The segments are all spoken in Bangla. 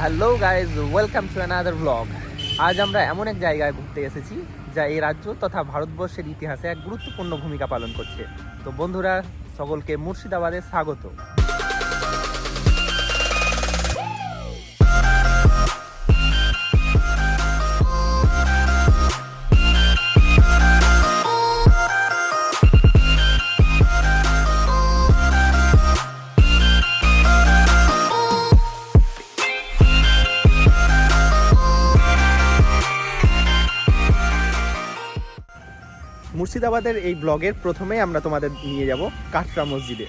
Hello guys welcome to another blog আজ আমরা এমন এক জায়গায় ঘুরতে এসেছি, যা এই রাজ্য তথা ভারতবর্ষের ইতিহাসে এক গুরুত্বপূর্ণ ভূমিকা পালন করছে। তো বন্ধুরা, সকলকে মুর্শিদাবাদে স্বাগত। মুর্শিদাবাদের এই ব্লগের প্রথমেই আমরা তোমাদের নিয়ে যাব কাটরা মসজিদে।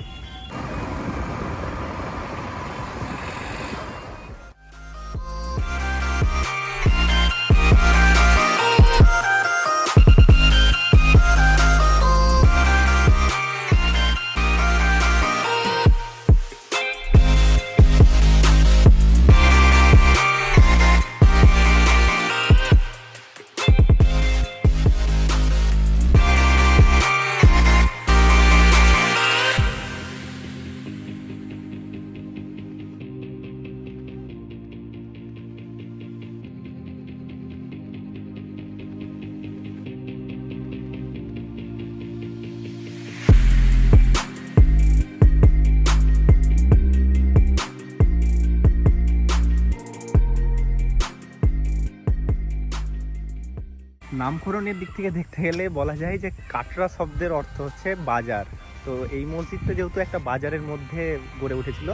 নামকরণের দিক থেকে দেখতে গেলে বলা যায় যে কাটরা শব্দের অর্থ হচ্ছে বাজার। তো এই মসজিদটা যেহেতু একটা বাজারের মধ্যে গড়ে উঠেছিল,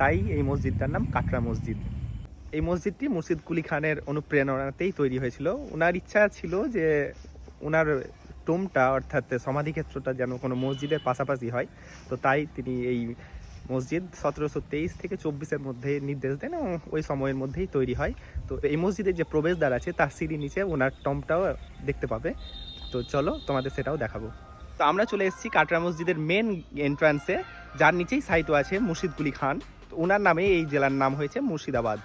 তাই এই মসজিদটার নাম কাটরা মসজিদ। এই মসজিদটি মুর্শিদ কুলি খানের অনুপ্রেরণাতেই তৈরি হয়েছিল। ওনার ইচ্ছা ছিল যে ওনার টোমটা, অর্থাৎ সমাধিক্ষেত্রটা যেন কোনো মসজিদের পাশাপাশি হয়। তো তাই তিনি এই মসজিদ সতেরোশো তেইশ থেকে চব্বিশের মধ্যে নির্দেশ দেন এবং ওই সময়ের মধ্যেই তৈরি হয়। তো এই মসজিদের যে প্রবেশদ্বার আছে, তার সিঁড়ি নিচে ওনার টমটাও দেখতে পাবে। তো চলো তোমাদের সেটাও দেখাবো। তো আমরা চলে এসেছি কাটরা মসজিদের মেন এন্ট্রান্সে যার নিচেই সাহিত্য আছে মুর্শিদ কুলি খান। তো ওনার নামে এই জেলার নাম হয়েছে মুর্শিদাবাদ।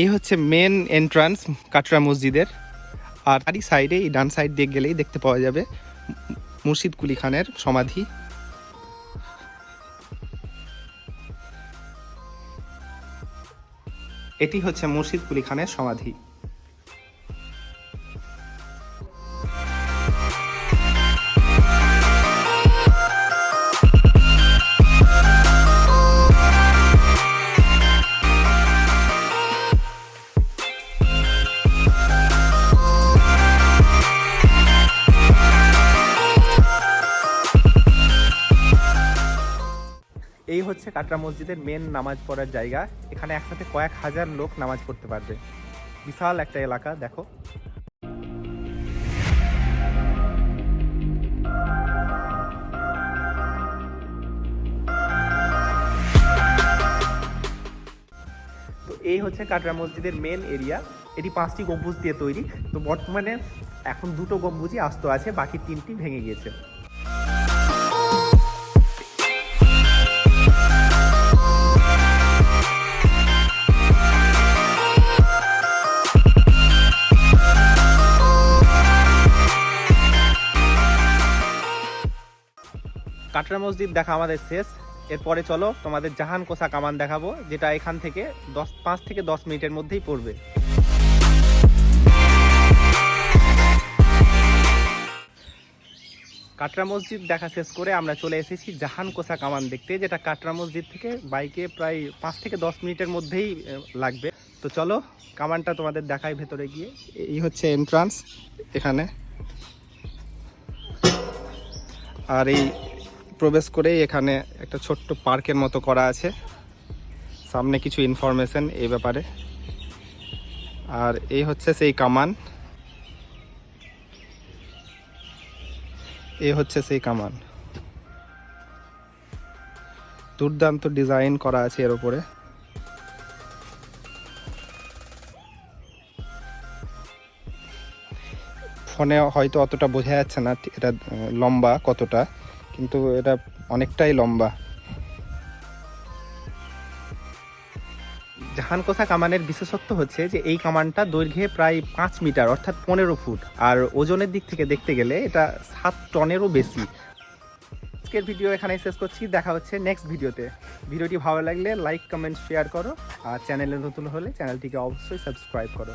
এই হচ্ছে মেন এন্ট্রান্স কাটরা মসজিদের। আর সাইডে এই ডান সাইড দিয়ে গেলেই দেখতে পাওয়া যাবে মুর্শিদ কুলি খানের সমাধি। এটি হচ্ছে মুর্শিদ কুলি খানের সমাধি। এই হচ্ছে কাটরা মসজিদের মেন নামাজ পড়ার জায়গা। এখানে একসাথে কয়েক হাজার লোক নামাজ পড়তে পারবে। বিশাল একটা এলাকা, দেখো। এই হচ্ছে কাটরা মসজিদের মেন এরিয়া এটি পাঁচটি গম্বুজ দিয়ে তৈরি। তো বর্তমানে এখন দুটো গম্বুজই আস্ত আছে, বাকি তিনটি ভেঙে গিয়েছে। কাটরা মসজিদ দেখা আমাদের শেষ। এরপরে চলো তোমাদের জাহান কোষা কামান দেখাবো, যেটা এখান থেকে দশ, পাঁচ থেকে দশ মিনিটের মধ্যেই পড়বে। কাটরা মসজিদ দেখা শেষ করে আমরা চলে এসেছি জাহান কোষা কামান দেখতে, যেটা কাটরা মসজিদ থেকে বাইকে প্রায় পাঁচ থেকে দশ মিনিটের মধ্যেই লাগবে। তো চলো কামানটা তোমাদের দেখাই ভেতরে গিয়ে। এই হচ্ছে এন্ট্রান্স এখানে। আর এই প্রবেশ করেই এখানে একটা ছোট্ট পার্কের মতো করা আছে। সামনে কিছু ইনফরমেশন এই ব্যাপারে। আর এই হচ্ছে সেই কামান। এই হচ্ছে সেই কামান। দুর্দান্ত ডিজাইন করা আছে এর উপরে। ফোনে হয়তো অতটা বোঝা যাচ্ছে না, এটা লম্বা কতটা। কিন্তু এটা অনেকটাই লম্বা। জাহানকোষা কামানের বিশেষত্ব হচ্ছে যে এই কামানটা দৈর্ঘ্যে প্রায় পাঁচ মিটার, অর্থাৎ পনেরো ফুট। আর ওজনের দিক থেকে দেখতে গেলে এটা সাত টনেরও বেশি। আজকের ভিডিও এখানেই শেষ করছি। দেখা হচ্ছে নেক্সট ভিডিওতে। ভিডিওটি ভালো লাগলে লাইক কমেন্ট শেয়ার করো। আর চ্যানেলে নতুন হলে চ্যানেলটিকে অবশ্যই সাবস্ক্রাইব করো।